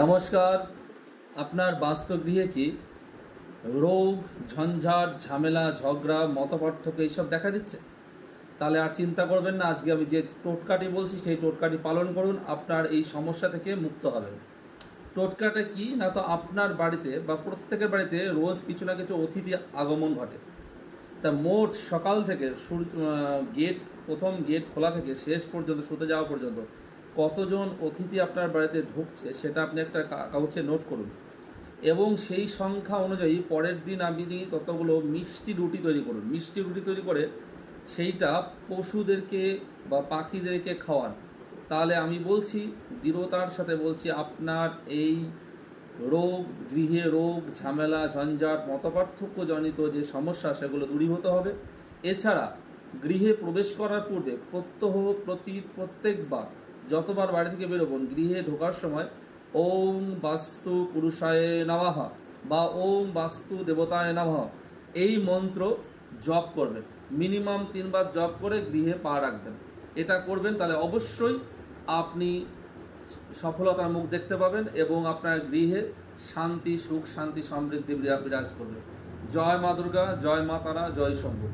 নমস্কার। আপনার বাস্তবগৃহে কি রোগ, ঝঞ্ঝাট, ঝামেলা, ঝগড়া, মতপার্থক্য এইসব দেখা দিচ্ছে? তাহলে আর চিন্তা করবেন না, আজকে আমি যে টোটকাটি বলছি সেই টোটকাটি পালন করুন, আপনার এই সমস্যা থেকে মুক্ত হবেন। টোটকাটা কি? না তো আপনার বাড়িতে বা প্রত্যেকের বাড়িতে রোজ কিছু না কিছু অতিথি আগমন ঘটে। তা মোট সকাল থেকে সূর্য গেট, প্রথম গেট খোলা থেকে শেষ পর্যন্ত, শুতে যাওয়া পর্যন্ত কতজন অতিথি আপনার বাড়িতে ঢুকছে সেটা আপনি একটা কাগজে নোট করুন। এবং সেই সংখ্যা অনুযায়ী পরের দিন আপনি ততগুলো মিষ্টি রুটি তৈরি করুন। মিষ্টি রুটি তৈরি করে সেইটা পশুদেরকে বা পাখিদেরকে খাওয়ান। তাহলে আমি বলছি, দৃঢ়তার সাথে বলছি, আপনার এই রোগ, গৃহে রোগ, ঝামেলা, ঝঞ্ঝাট, মতপার্থক্যজনিত যে সমস্যা, সেগুলো দূরীভূত হবে। এছাড়া গৃহে প্রবেশ করার পূর্বে প্রত্যহ প্রতি, প্রত্যেকবার যতবার বাড়ি থেকে বেরোবেন গৃহে ঢোকার সময় ওম বাস্তু পুরুষায় নমঃ বা ওম বাস্তু দেবতায় নমঃ। এই মন্ত্র জপ করবেন। মিনিমাম তিনবার জপ করে গৃহে পা রাখবেন। এটা করবেন, তাহলে অবশ্যই আপনি সফলতার মুখ দেখতে পাবেন এবং আপনার গৃহে শান্তি, সুখ, শান্তি, সমৃদ্ধি বিরা- বিরাজ করবে। জয় মা দুর্গা, জয় মা তারা, জয় শম্ভু।